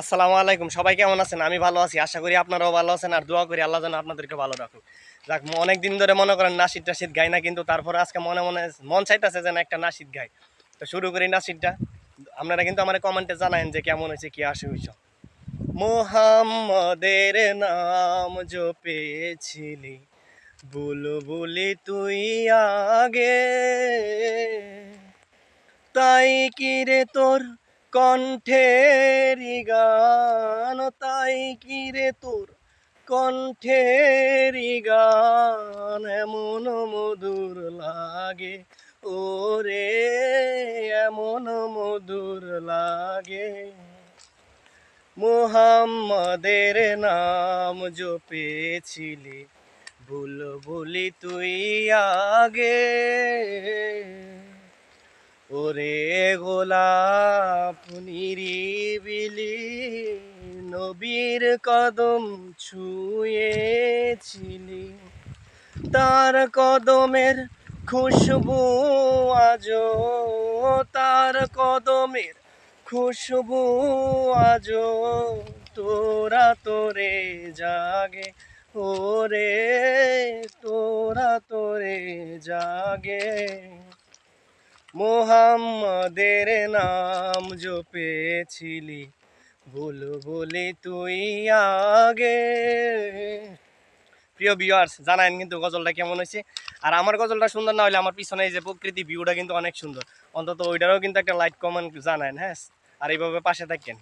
আসসালামু আলাইকুম। সবাই কেমন আছেন? আমি ভালো আছি। আশা করি আপনারাও ভালো আছেন আর দোয়া করি আল্লাহ যেন আপনাদেরকে ভালো রাখুক। যাক অনেক দিন ধরে মনে করেন নাসিদ টাসিদ গাই না, কিন্তু তারপর আজকে মনে মনে মন চাইতেছে যেন একটা নাসিদ গাই। তো শুরু করি নাসিদটা আপনারা কিন্তু আমার কমেন্টে জানায়েন যে কেমন হয়েছে, কি আসে হয়েছে। মোহাম্মদের নাম জপেছিলি, বুলবুলি তুই আগে। তাই কি রে তোর কণ্ঠের গান, তাই কি রে তোর? কণ্ঠের গান এমন মধুর লাগে, ওরে এমন মধুর লাগে। মোহাম্মদের নাম জপেছিলি, ভুল বলি তুই আগে। ওরে গোলাপ নিরিবিলি নবীর কদম ছুঁয়েছিলি। তার কদমের খুশবু আজ তার কদমের খুশবু আজ তোরা তোরে জাগে। ওরে তোরা তোরে জাগে। মোহাম্মদের নাম জপেছিলি, ভুল বলি তুই আগে। প্রিয় ভিউয়ার্স জানাইন কিন্তু গজলটা কেমন হয়েছে। আর আমার গজলটা সুন্দর না হলে আমার পিছনে এই যে প্রকৃতি ভিউটা কিন্তু অনেক সুন্দর। অন্তত ওইটারও কিন্তু একটা লাইট কমেন্ট জানান হ্যাঁ? আর এইভাবে পাশে থাকেন